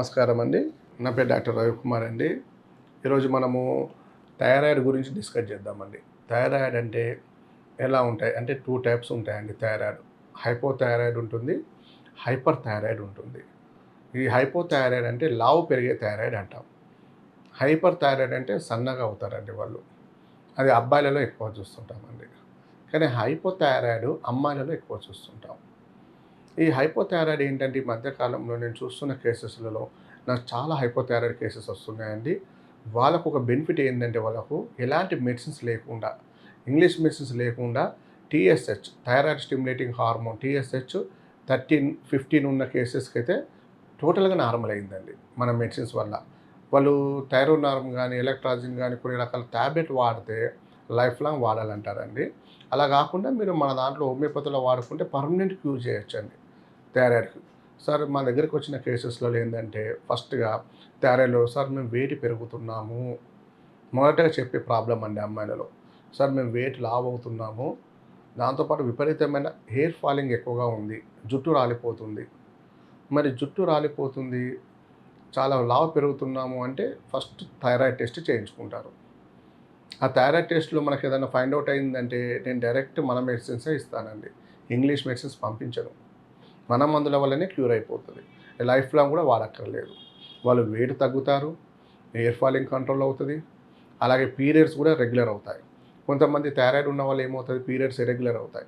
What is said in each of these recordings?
నమస్కారం అండి. నా పేరు డాక్టర్ రవికుమార్ అండి. ఈరోజు మనము థైరాయిడ్ గురించి డిస్కస్ చేద్దామండి. థైరాయిడ్ అంటే ఎలా ఉంటాయి? అంటే టూ టైప్స్ ఉంటాయండి థైరాయిడ్. హైపోథైరాయిడ్ ఉంటుంది హైపర్ థైరాయిడ్ ఉంటుంది. ఈ హైపోథైరాయిడ్ అంటే లావు పెరిగే థైరాయిడ్ అంటాం. హైపర్ థైరాయిడ్ అంటే సన్నగా అవుతారండి వాళ్ళు. అది అబ్బాయిలలో ఎక్కువ చూస్తుంటామండి. కానీ హైపోథైరాయిడ్ అమ్మాయిలలో ఎక్కువ చూస్తుంటాం. ఈ హైపోథైరాయిడ్ ఏంటంటే ఈ మధ్యకాలంలో నేను చూస్తున్న కేసెస్లలో నాకు చాలా హైపోథైరాయిడ్ కేసెస్ వస్తున్నాయండి. వాళ్ళకు ఒక బెనిఫిట్ ఏంటంటే వాళ్ళకు ఎలాంటి మెడిసిన్స్ లేకుండా ఇంగ్లీష్ మెడిసిన్స్ లేకుండా TSH thyroid stimulating hormone TSH thirteen fifteen ఉన్న కేసెస్కి అయితే టోటల్గా నార్మల్ అయిందండి మన మెడిసిన్స్ వల్ల. వాళ్ళు థైరోనార్మ్ కానీ ఎలక్ట్రాజిన్ కానీ కొన్ని రకాల ట్యాబ్లెట్ వాడితే లైఫ్ లాంగ్ వాడాలంటారండి. అలా కాకుండా మీరు మన దాంట్లో హోమియోపతిలో వాడుకుంటే పర్మనెంట్ క్యూర్ చేయొచ్చండి. థైరాయిడ్కి సార్ మా దగ్గరికి వచ్చిన కేసెస్లో ఏంటంటే ఫస్ట్గా థైరాయిడ్లో సార్ మేము వెయిట్ పెరుగుతున్నాము. మొదటగా చెప్పే ప్రాబ్లం అండి అమ్మాయిలలో. సార్ మేము వెయిట్ లావ్ అవుతున్నాము. దాంతోపాటు విపరీతమైన హెయిర్ ఫాలింగ్ ఎక్కువగా ఉంది. జుట్టు రాలిపోతుంది. మరి జుట్టు రాలిపోతుంది. చాలా లావు పెరుగుతున్నాము అంటే ఫస్ట్ థైరాయిడ్ టెస్ట్ చేయించుకుంటారు. ఆ థైరాయిడ్ టెస్ట్లో మనకి ఏదైనా ఫైండ్ అవుట్ అయిందంటే నేను డైరెక్ట్ మన మెడిసిన్సే ఇస్తానండి. ఇంగ్లీష్ మెడిసిన్స్ పంపించను. మన మందుల వల్లనే క్యూర్ అయిపోతుంది. లైఫ్ లాంగ్ కూడా వాడక్కర్లేదు. వాళ్ళు వెయిట్ తగ్గుతారు హెయిర్ ఫాలింగ్ కంట్రోల్ అవుతుంది అలాగే పీరియడ్స్ కూడా రెగ్యులర్ అవుతాయి. కొంతమంది థైరాయిడ్ ఉన్న వాళ్ళు ఏమవుతుంది పీరియడ్స్ ఇరెగ్యులర్ అవుతాయి.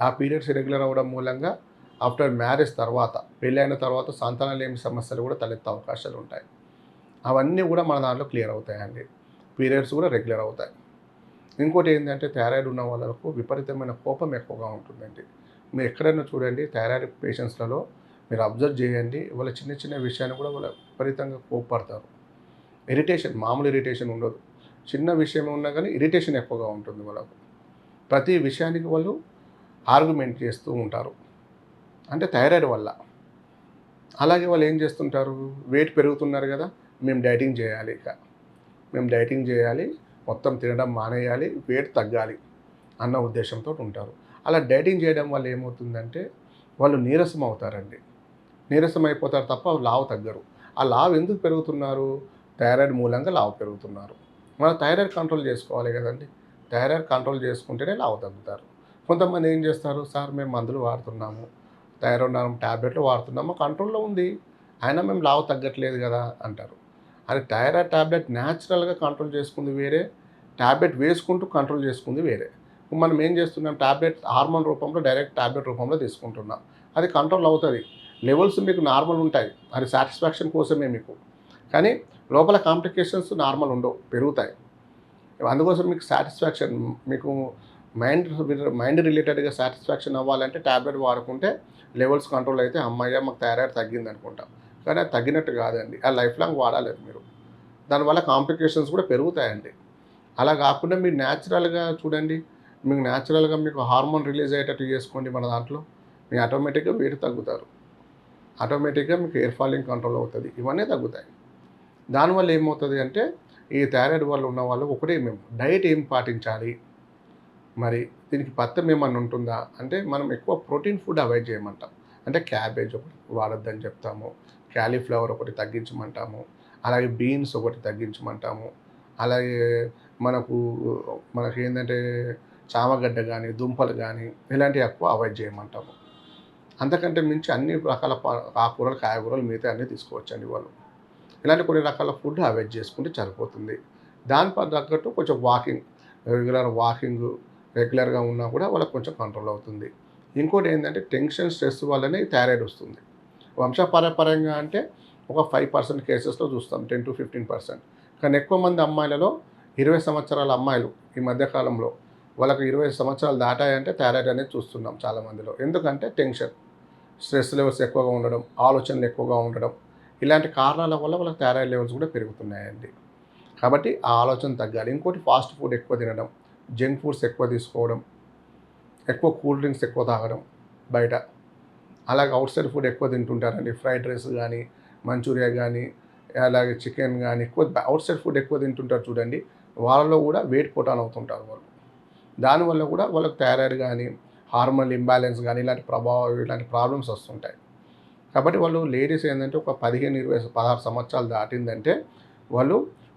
ఆ పీరియడ్స్ ఇరెగ్యులర్ అవ్వడం మూలంగా ఆఫ్టర్ మ్యారేజ్ తర్వాత పెళ్ళైన తర్వాత సంతానం లేని సమస్యలు కూడా తలెత్తే అవకాశాలు ఉంటాయి. అవన్నీ కూడా మన దాంట్లో క్లియర్ అవుతాయండి. పీరియడ్స్ కూడా రెగ్యులర్ అవుతాయి. ఇంకోటి ఏంటంటే థైరాయిడ్ ఉన్న వాళ్ళకు విపరీతమైన కోపం ఎక్కువగా ఉంటుందండి. మీరు ఎక్కడైనా చూడండి థైరాయిడ్ పేషెంట్స్లలో మీరు అబ్జర్వ్ చేయండి వాళ్ళ చిన్న చిన్న విషయాన్ని కూడా వాళ్ళు విపరీతంగా కోప్పడతారు. ఇరిటేషన్ మామూలు ఇరిటేషన్ ఉండదు. చిన్న విషయం ఉన్నా కానీ ఇరిటేషన్ ఎక్కువగా ఉంటుంది వాళ్ళకు. ప్రతి విషయానికి వాళ్ళు ఆర్గ్యుమెంట్ చేస్తూ ఉంటారు. అంటే థైరాయిడ్ వల్ల. అలాగే వాళ్ళు ఏం చేస్తుంటారు? వెయిట్ పెరుగుతున్నారు కదా మేము డైటింగ్ చేయాలి ఇక. మేము డైటింగ్ చేయాలి మొత్తం తినడం మానేయాలి వెయిట్ తగ్గాలి అన్న ఉద్దేశంతో ఉంటారు. అలా డైటింగ్ చేయడం వల్ల ఏమవుతుందంటే వాళ్ళు నీరసం అవుతారండి. నీరసం అయిపోతారు తప్ప లావు తగ్గరు. ఆ లావు ఎందుకు పెరుగుతున్నారు? థైరాయిడ్ మూలంగా లావు పెరుగుతున్నారు. మన థైరాయిడ్ కంట్రోల్ చేసుకోవాలి కదండి. థైరాయిడ్ కంట్రోల్ చేసుకుంటేనే లావు తగ్గుతారు. కొంతమంది ఏం చేస్తారు? సార్ మేము మందులు వాడుతున్నాము. థైరాయిడ్ ట్యాబ్లెట్లు వాడుతున్నాము. కంట్రోల్లో ఉంది. అయినా మేము లావు తగ్గట్లేదు కదా అంటారు. అది థైరాయిడ్ ట్యాబ్లెట్ న్యాచురల్గా కంట్రోల్ చేసుకుంది వేరే ట్యాబ్లెట్ వేసుకుంటూ కంట్రోల్ చేసుకుంది వేరే. ఇప్పుడు మనం ఏం చేస్తున్నాం? ట్యాబ్లెట్ హార్మోన్ రూపంలో డైరెక్ట్ ట్యాబ్లెట్ రూపంలో తీసుకుంటున్నాం. అది కంట్రోల్ అవుతుంది. లెవెల్స్ మీకు నార్మల్ ఉంటాయి. అది సాటిస్ఫాక్షన్ కోసమే మీకు. కానీ లోపల కాంప్లికేషన్స్ నార్మల్ ఉండవు పెరుగుతాయి. అందుకోసం మీకు సాటిస్ఫాక్షన్ మీకు మైండ్ మైండ్ రిలేటెడ్గా సాటిస్ఫాక్షన్ అవ్వాలంటే ట్యాబ్లెట్ వాడుకుంటే లెవెల్స్ కంట్రోల్ అయితే అమ్మాయి మాకు థైరాయిడ్ తగ్గింది అనుకుంటాం కానీ అది తగ్గినట్టు కాదండి. ఆ లైఫ్ లాంగ్ వాడాలి మీరు. దానివల్ల కాంప్లికేషన్స్ కూడా పెరుగుతాయండి. అలా కాకుండా మీరు న్యాచురల్గా చూడండి. మీకు న్యాచురల్గా మీకు హార్మోన్ రిలీజ్ అయ్యేటట్టు చేసుకోండి మన దాంట్లో. మీ ఆటోమేటిక్గా వేడి తగ్గుతారు. ఆటోమేటిక్గా మీకు ఎయిర్ ఫాలింగ్ కంట్రోల్ అవుతుంది. ఇవన్నీ తగ్గుతాయి. దానివల్ల ఏమవుతుంది అంటే ఈ థైరాయిడ్ వల్ల ఉన్న వాళ్ళు ఒకటే మేము. డైట్ ఏం పాటించాలి? మరి దీనికి పత్తం ఏమన్నా ఉంటుందా? అంటే మనం ఎక్కువ ప్రోటీన్ ఫుడ్ అవాయిడ్ చేయమంటాం. అంటే క్యాబేజ్ ఒకటి వాడొద్దని చెప్తాము. క్యాలీఫ్లవర్ ఒకటి తగ్గించమంటాము. అలాగే బీన్స్ ఒకటి తగ్గించమంటాము. అలాగే మనకు మనకి ఏంటంటే చామగడ్డ కానీ దుంపలు కానీ ఇలాంటివి ఎక్కువ అవాయిడ్ చేయమంటాము. అంతకంటే మించి అన్ని రకాల ఆకుకూరలు కాయగూరలు మిగతా అన్నీ తీసుకోవచ్చండి వాళ్ళు. ఇలాంటి కొన్ని రకాల ఫుడ్ అవాయిడ్ చేసుకుంటే సరిపోతుంది. దాని తగ్గట్టు కొంచెం వాకింగ్ రెగ్యులర్ వాకింగ్ రెగ్యులర్గా ఉన్నా కూడా వాళ్ళకి కొంచెం కంట్రోల్ అవుతుంది. ఇంకోటి ఏంటంటే టెన్షన్ స్ట్రెస్ వల్లనే థైరాయిడ్ వస్తుంది. వంశపారపర్యంగా అంటే ఒక ఫైవ్ పర్సెంట్ కేసెస్లో చూస్తాం టెన్ టు ఫిఫ్టీన్ పర్సెంట్. కానీ ఎక్కువ మంది అమ్మాయిలలో ఇరవై సంవత్సరాల అమ్మాయిలు ఈ మధ్యకాలంలో వాళ్ళకి ఇరవై సంవత్సరాలు దాటాయంటే థైరాయిడ్ అనేది చూస్తున్నాం చాలామందిలో ఎందుకంటే టెన్షన్ స్ట్రెస్ లెవెల్స్ ఎక్కువగా ఉండడం ఆలోచనలు ఎక్కువగా ఉండడం ఇలాంటి కారణాల వల్ల వాళ్ళకి థైరాయిడ్ లెవెల్స్ కూడా పెరుగుతున్నాయండి. కాబట్టి ఆ ఆలోచన తగ్గాలి. ఇంకోటి ఫాస్ట్ ఫుడ్ ఎక్కువ తినడం జంక్ ఫుడ్స్ ఎక్కువ తీసుకోవడం ఎక్కువ కూల్ డ్రింక్స్ ఎక్కువ తాగడం బయట. అలాగే అవుట్ సైడ్ ఫుడ్ ఎక్కువ తింటుంటారండి. ఫ్రైడ్ రైస్ కానీ మంచూరియా కానీ అలాగే చికెన్ కానీ ఎక్కువ అవుట్ సైడ్ ఫుడ్ ఎక్కువ తింటుంటారు చూడండి. వాళ్ళలో కూడా వెయిట్ పొటాన్ అవుతుంటారు వాళ్ళు. దానివల్ల కూడా వాళ్ళకి థైరాయిడ్ కానీ హార్మోన్ ఇంబ్యాలెన్స్ కానీ ఇలాంటి ప్రభావం ఇలాంటి ప్రాబ్లమ్స్ వస్తుంటాయి. కాబట్టి వాళ్ళు లేడీస్ ఏంటంటే ఒక పదిహేను ఇరవై పదహారు సంవత్సరాలు దాటిందంటే వాళ్ళు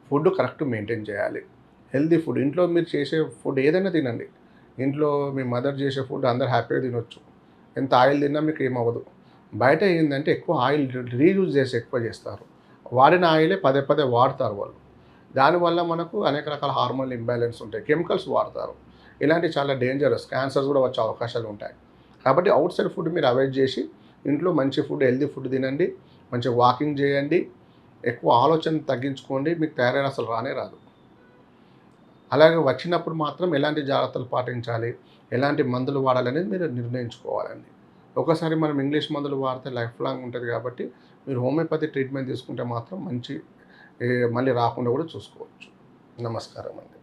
ఫుడ్ కరెక్ట్ మెయింటైన్ చేయాలి. Healthy food. ఇంట్లో మీరు చేసే ఫుడ్ ఏదైనా తినండి. ఇంట్లో మీ మదర్ చేసే ఫుడ్ అందరు హ్యాపీగా తినొచ్చు. ఎంత ఆయిల్ తిన్నా మీకు ఏమవ్వదు బయట ఏంటంటే ఎక్కువ ఆయిల్ రీయూజ్ చేసి ఎక్కువ చేస్తారు. వాడిన ఆయిలే పదే పదే వాడతారు వాళ్ళు. దానివల్ల మనకు అనేక రకాల హార్మోన్ ఇంబ్యాలెన్స్ ఉంటాయి. కెమికల్స్ వాడతారు. ఇలాంటి చాలా డేంజరస్ క్యాన్సర్స్ కూడా వచ్చే అవకాశాలు ఉంటాయి. కాబట్టి అవుట్ సైడ్ ఫుడ్ మీరు అవాయిడ్ చేసి ఇంట్లో మంచి ఫుడ్ హెల్దీ ఫుడ్ తినండి. మంచి వాకింగ్ చేయండి. ఎక్కువ ఆలోచన తగ్గించుకోండి. మీకు తయారైన అసలు రానే రాదు. అలాగే వచ్చినప్పుడు మాత్రం ఎలాంటి జాగ్రత్తలు పాటించాలి? ఎలాంటి మందులు వాడాలనేది మీరు నిర్ణయించుకోవాలండి. ఒకసారి మనం ఇంగ్లీష్ మందులు వాడితే లైఫ్ లాంగ్ ఉంటుంది కాబట్టి మీరు హోమియోపతి ట్రీట్మెంట్ తీసుకుంటే మాత్రం మంచి మళ్ళీ రాకుండా కూడా చూసుకోవచ్చు. నమస్కారం అండి